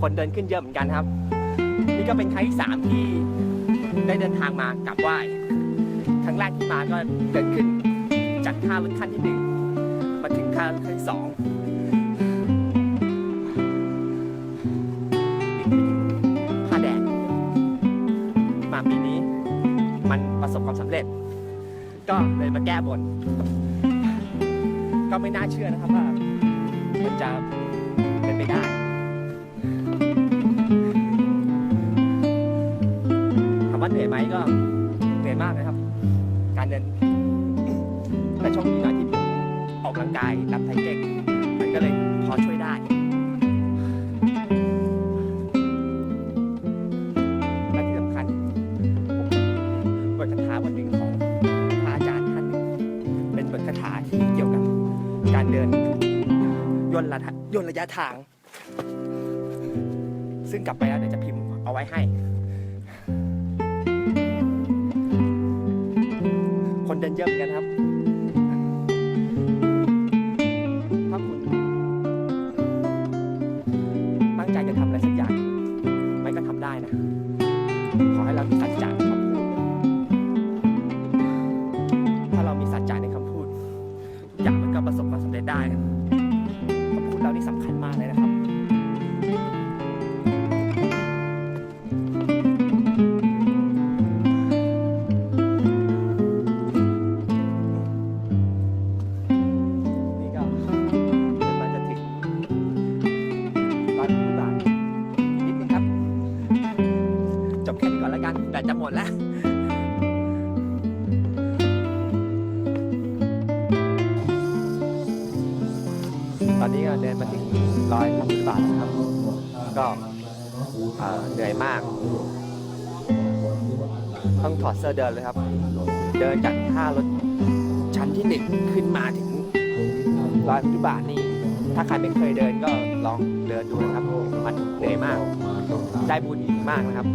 คนเดินขึ้นเยอะเหมือนกันครับ นี่ก็เป็นครั้งที่สามที่ได้เดินทางมากราบไหว้ครั้งแรกที่มาก็เดินขึ้นจากท่ารถขั้นที่หนึ่งมาถึงท่ารถขั้นที่สองผ้าแดงมาปีนี้ มันประสบความสำเร็จ ก็เลยมาแก้บน ก็ไม่น่าเชื่อนะครับว่า มันจะเป็นไปได้ เหนื่อยไหมก็เหนื่อยมากนะครับ การเดินแต่โชคดีหน่อยที่ผมออกกำลังกายรับไทยเก่งมันก็เลยพอช่วยได้และที่สำคัญผมบทคาถาบทหนึ่งของพระอาจารย์ท่านหนึ่งเป็นบทคาถาที่เกี่ยวกับการเดินย่นระยะย่นระยะทาง ซึ่งกลับไปแล้วเดี๋ยวจะพิมพ์เอาไว้ให้ คนเดินเยอะเหมือนกันครับถ้าคุณตั้งใจจะทำอะไรสักอย่างไม่ก็ทำได้นะ ขอให้เรามีสัจจะในคำพูด ถ้าเรามีสัจจะในคำพูดทุกอย่างมันก็ประสบความสำเร็จได้คำพูดเรานี่สำคัญมากเลยนะครับ จะหมดแล้วตอนนี้ก็เดินมาถึงร้อยสิบาทครับ ก็เหนื่อยมาก ต้องถอดเสื้อเดินเลยครับ เดินจากท่ารถชั้นที่หนึ่งขึ้นมาถึงร้อยพุทธบาทนี่ ถ้าใครไม่เคยเดินก็ลองเดินดูนะครับ มันเหนื่อยมาก ได้บุญมากนะครับ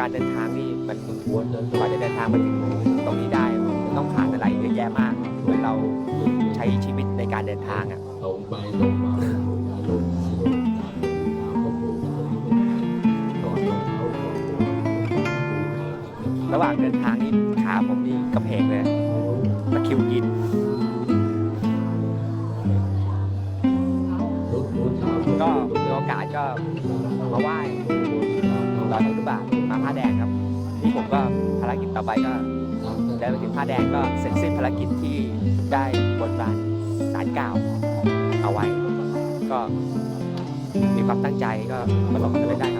การเดินทางนี่มันกว่าจะเดินทางมาถึงตรงนี้ได้มันต้องผ่านอะไรเยอะแยะมากเหมือนเราใช้ชีวิตในการเดินทางอะตรงไปตรงมาลงที่ลงตามก่อนลงเขาก่อนระหว่างเดินทางนี่ขาผมนี่กระเพกเลยตะคิวกินก็มีโอกาสก็ ผมก็ภารกิจต่อไปก็ได้ไปถึงผ้าแดงก็เสร็จสิ้นภารกิจที่ได้บนบานสารกล่าวเอาไว้ ก็มีความตั้งใจก็ประสบความสำเร็จได้ครับ